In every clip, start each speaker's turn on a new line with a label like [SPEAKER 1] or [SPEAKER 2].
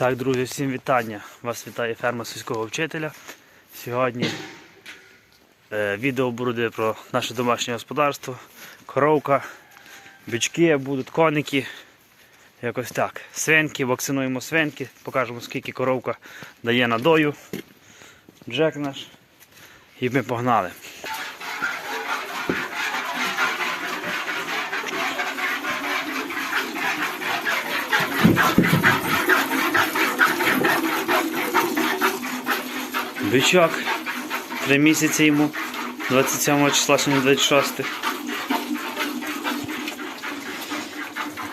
[SPEAKER 1] Так, друзі, всім вітання. Вас вітає ферма сільського вчителя. Сьогодні е, відео буде про наше домашнє господарство, коровка, бички, будуть коники. Якось так. Свинки, вакцинуємо свинки, покажемо скільки коровка дає надою. Джек наш. І ми погнали. Бичок. Три місяці йому. 27 числа, сьогодні 26.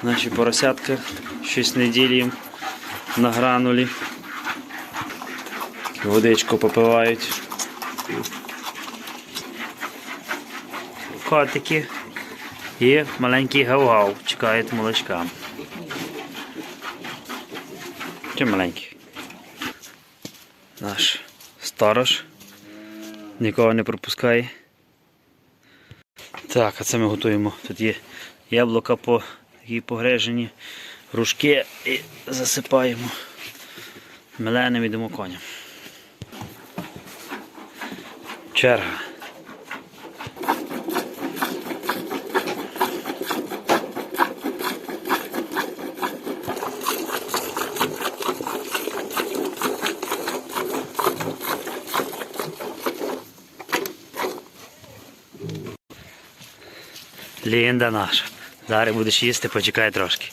[SPEAKER 1] Наші поросятка 6 неділь їм на гранулі. Водичку попивають. Котики і маленький гав-гав чекають молочка. Чи маленький? Наш сторож. Нікого не пропускає. Так, а це ми готуємо. Тут є яблука по такі погрежені, рушки і засипаємо. Меленим йдемо коням. Черга. Лінда наша. Зараз будеш їсти, почекай трошки.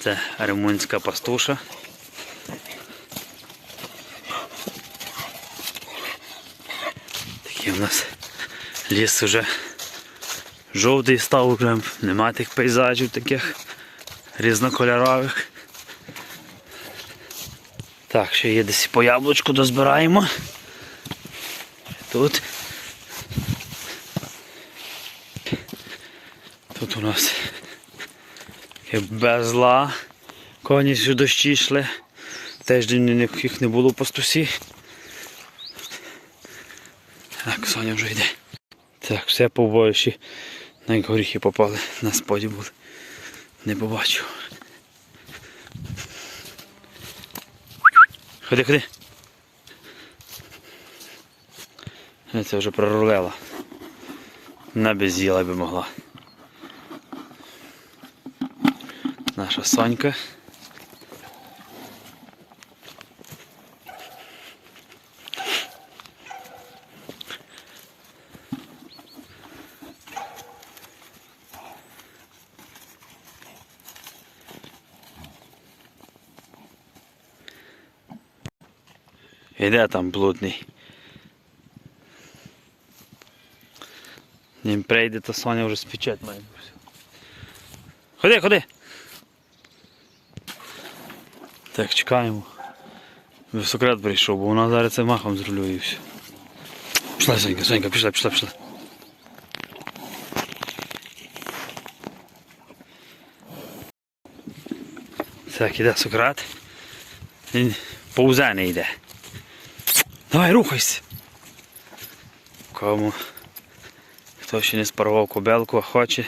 [SPEAKER 1] Це румунська пастуша. Такий у нас ліс уже жовтий став, вже нема тих пейзажів таких різнокольорових. Так, ще є десь по яблучку дозбираємо. Тут. У нас є безла. Коні сюди дощі йшли. Тиждень їх не було по стусі. Так, Соня вже йде. Так, все побоїші. Навіть горіхи попали, на споді були. Не побачив. Ходи, ходи. Це вже прорулила. Не без їла би могла. Наша Сонька. Іде там блудний. Ним прийде, то Соня вже спечет має. Ходи, ходи! Так, чекаємо. Високрет прийшов, бо вона зараз це махом зрулює і все. Пішла, Сонька, Сонька, пішла, пішла, пішла. Так, іде Сократ. Він повзе не йде. Давай, рухайся. Кому хто ще не спарував кобелку, а хоче,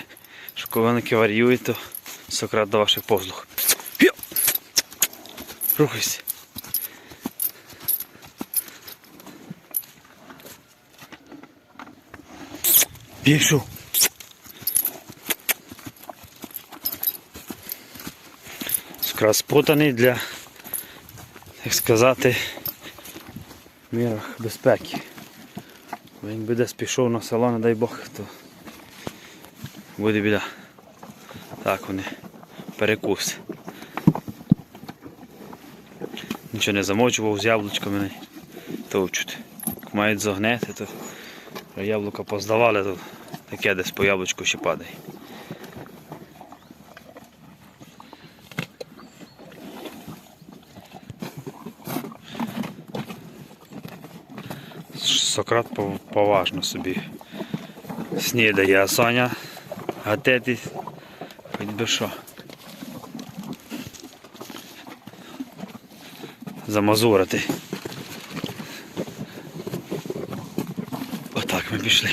[SPEAKER 1] що варіюють, то Сократ до ваших послуг. Рухайся. Пішов. Скраз спутаний для, як сказати, мірах безпеки. Бо якби десь пішов на село, не дай Бог, то буде біда. Так вони. Перекус. Нічого не замочував з яблучками не товчуть. Як мають загнети, то яблука поздавали, то таке десь по яблучку ще падає. Сократ поважно собі снідає, а Соня гатетись хоч би що. Замазурити. Отак ми пішли.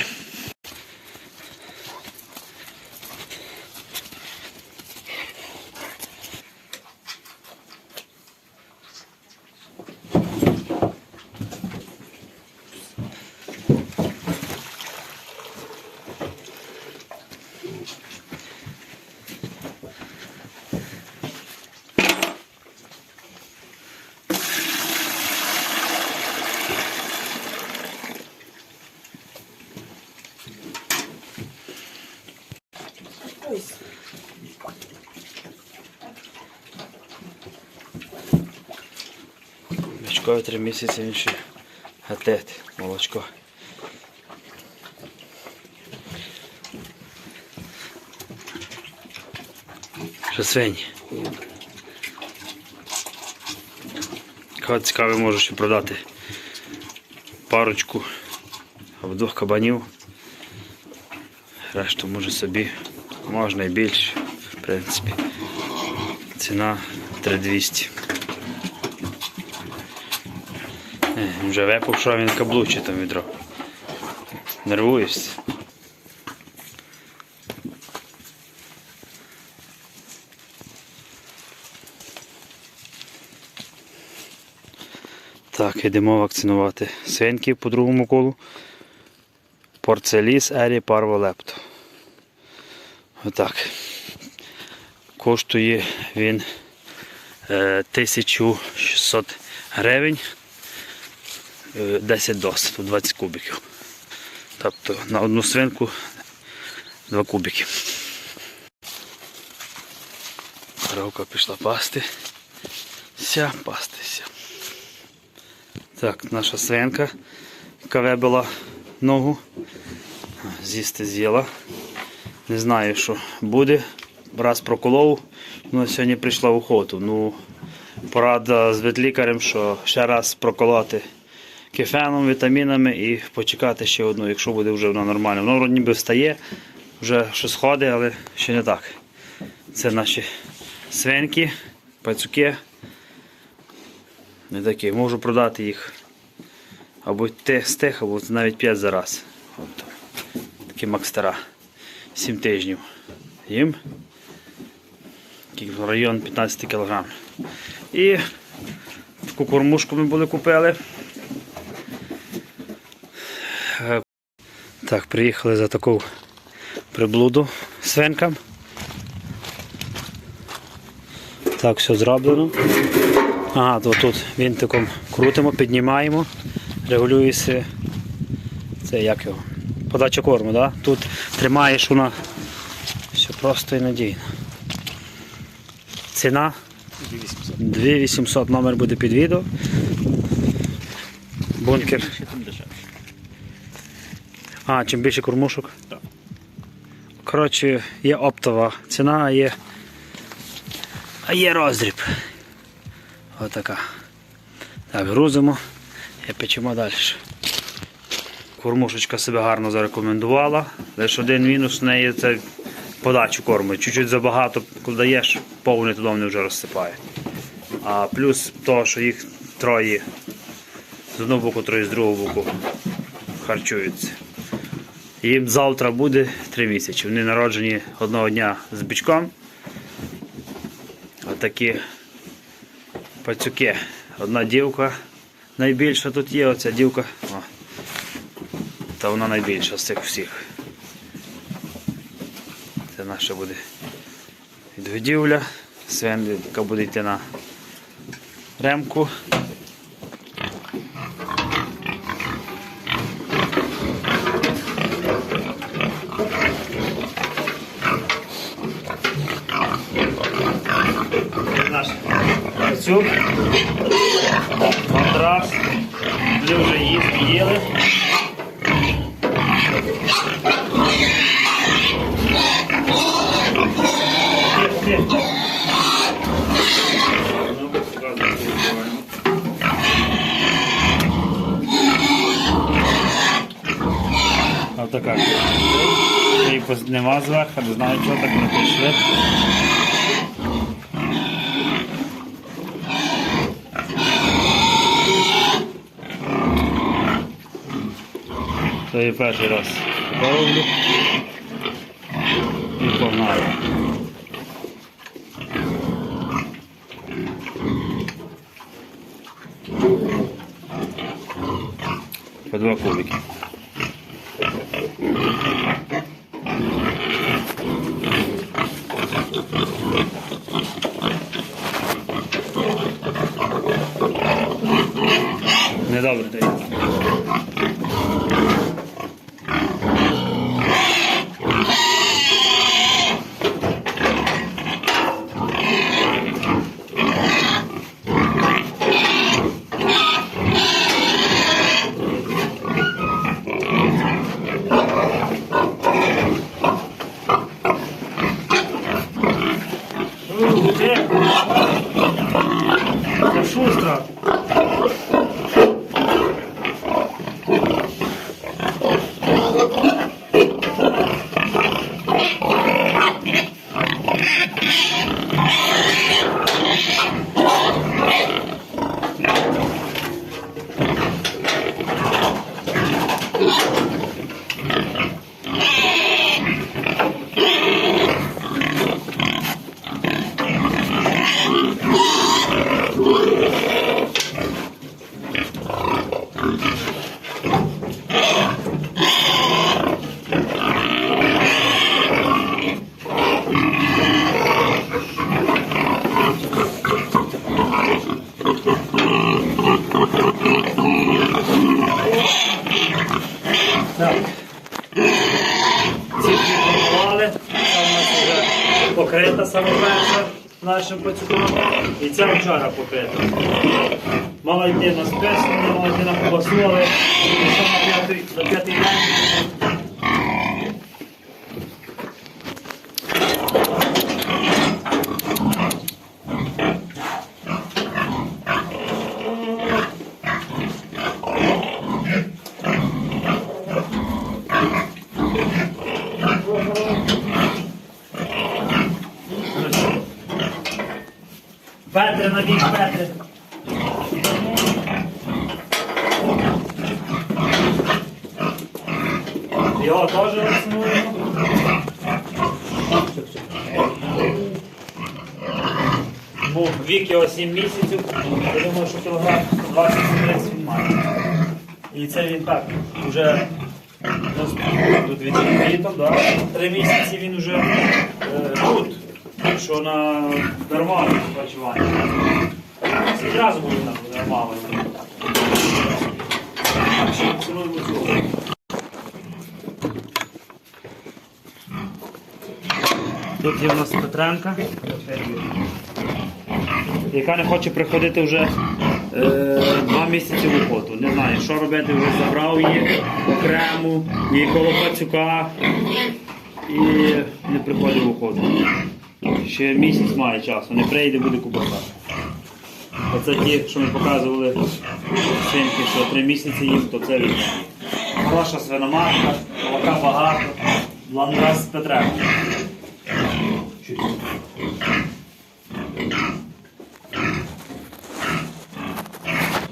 [SPEAKER 1] Молочко, три місяці ще гатет молочко. Що свині. Кого цікавий можу ще продати парочку або двох кабанів. Решту може собі, можна і більше, в принципі. Ціна 3200. Е, він Вже випав, що він каблучить там відро. Нервуєшся. Так, йдемо вакцинувати свинки по другому колу. Порцеліс Ері Парволепто. Отак. Коштує він е, 1600 гривень. Е, 10 доз, тут 20 кубиків. Тобто на одну свинку 2 кубики. Коровка пішла пасти. Ся, пастися. Так, наша свинка, яка вибила ногу. З'їсти з'їла. Не знаю, що буде. Раз проколов, ну, сьогодні прийшла в охоту. Ну, порада з ветлікарем, що ще раз проколоти кефеном, вітамінами і почекати ще одну, якщо буде вже вона нормальна. Воно ніби встає, вже щось ходить, але ще не так. Це наші свинки, пацюки. Не такі. Можу продати їх або з тих, або навіть 5 за раз. От. Такі макстера. 7 тижнів. Їм. Район 15 кг. І таку кормушку ми були купили. Так, приїхали за таку приблуду свинкам. Так, все зроблено. Ага, то тут вінтиком крутимо, піднімаємо, регулюється це як його? Подача корму, да? тут тримаєш вона все просто і надійно. Ціна 2800 номер буде під відео. Бункер. А, чим більше кормушок?
[SPEAKER 2] Так.
[SPEAKER 1] Коротше, є оптова ціна, а є. А є роздріб. Отака. Так, грузимо і печемо далі. Кормушечка себе гарно зарекомендувала. Лише один мінус в неї це подачу корму. Чуть-чуть забагато, даєш, повний туди вони вже розсипає. А плюс то, що їх троє з одного боку, троє з другого боку харчуються. Їм завтра буде 3 місяці. Вони народжені одного дня з бичком. Отакі пацюки. Одна дівка найбільша тут є, оця дівка. О. Та вона найбільша з цих всіх. Це наша буде відгодівля. Свен, яка буде йти на ремку. Наш пацюк. Матрас. Люди вже їсти їли. Ось. Її нема зверху, не знаю чого так не прийшли. Це перший раз роблю. І погнали. По два кубики. Недобре дається. Так. Ці підготували. Це у нас вже покрита саме перша нашим пацюком. І ця вчора покрита. Мала йти на спецію, мала йти на кубасу, І пішла на п'ятий день. Петре, на бік, Петре. Його теж вакцинуємо. Був вік його 7 місяців. Я думаю, що кілограм 20-30 він має. І це він так, вже тут від літом, да? три місяці він вже е, тут, що на нормальному спочиванні. Зразу буде нормально. Тут є в нас Петренка, яка не хоче приходити вже е, два місяці в охоту. Не знаю, що робити, вже забрав її окремо, її коло пацюка і не приходить в охоту. Ще місяць має часу, не прийде, буде кубаса. Оце ті, що ми показували свинки, що три місяці їм, то це відео. Хороша свиноматка, молока багато, бландрас з Петренка.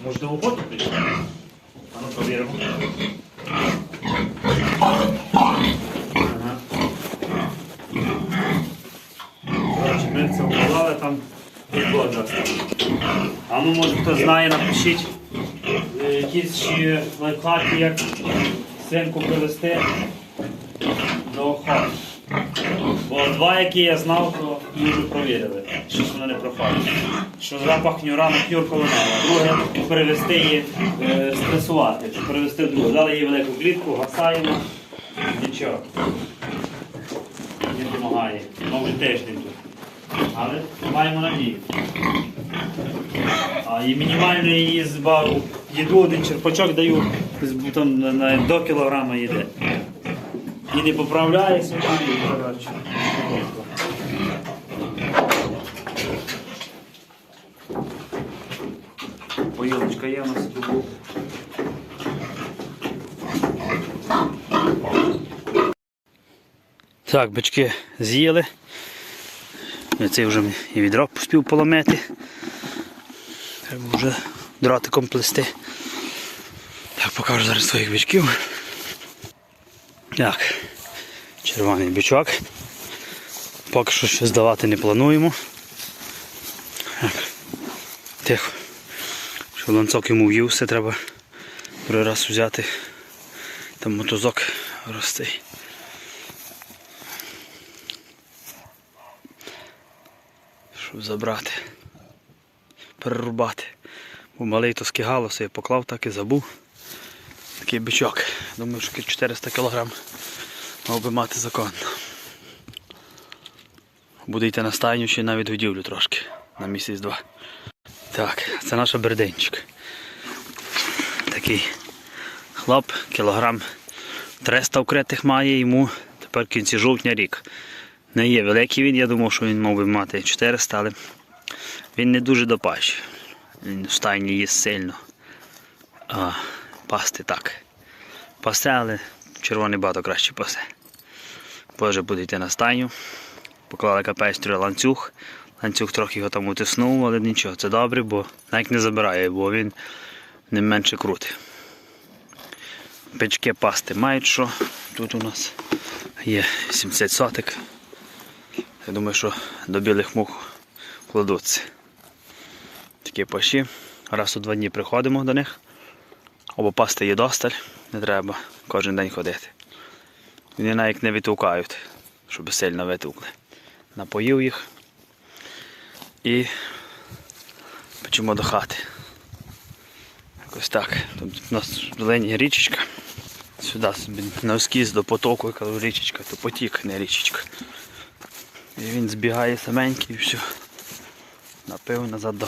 [SPEAKER 1] Можете в охоту прийти? А ну провіримо. Ага. Коротше, ми це вкладали там відхода. А ну може хто знає, напишіть е, якісь ще лайфхаки, як свинку привезти до охоти. Бо два, які я знав, то вже провірили. Щось воно не проходить. Що запах нюра на кюр колонела. Друге, перевести її, е, стресувати, щоб перевести другу. Дали їй велику клітку, гасаємо. Нічого. Не допомагає. Може тиждень тут. Але маємо надію. А і мінімально її збаву їду один черпачок даю там, на, до кілограма їде. І не поправляється, і коротше. Поїлочка є у нас тут. Так, бички з'їли. Цей вже і відро поспів поломити. Треба вже дротиком плести. Так, покажу зараз своїх бичків. Так, червоний бичок. Поки що ще здавати не плануємо. Так, тихо. Що ланцок йому в'ївся, треба другий раз взяти. Там мотузок росте. Щоб забрати, перерубати. Бо малий то скигалося, я поклав, так і забув. Такий бичок. Думаю, що 400 кг мав би мати законно. Буде йти на стайню ще навіть годівлю трошки на місяць-два. Так, це наш бердинчик. Такий хлоп, кілограм 300 вкритих має йому тепер в кінці жовтня рік. Не є великий він, я думав, що він мав би мати 400, але він не дуже допащий. Він в стайні їсть сильно. А пасти так. Пасе, але червоний багато краще пасе. Позже буде йти на стайню. Поклали капестрю ланцюг. Ланцюг трохи його там утиснув, але нічого, це добре, бо навіть не забирає, бо він не менше крутий. Печки пасти мають що. Тут у нас є 70 сотик. Я думаю, що до білих мух кладуться. Такі паші. Раз у два дні приходимо до них. Або пасти є досталь, не треба кожен день ходити. Вони навіть не витукають, щоб сильно витукли. Напоїв їх і печемо до хати. Якось так. У нас зелені річечка. Сюди собі на ескіз до потоку, яка річечка, то потік, не річечка. І він збігає саменький і все. Напив назад до.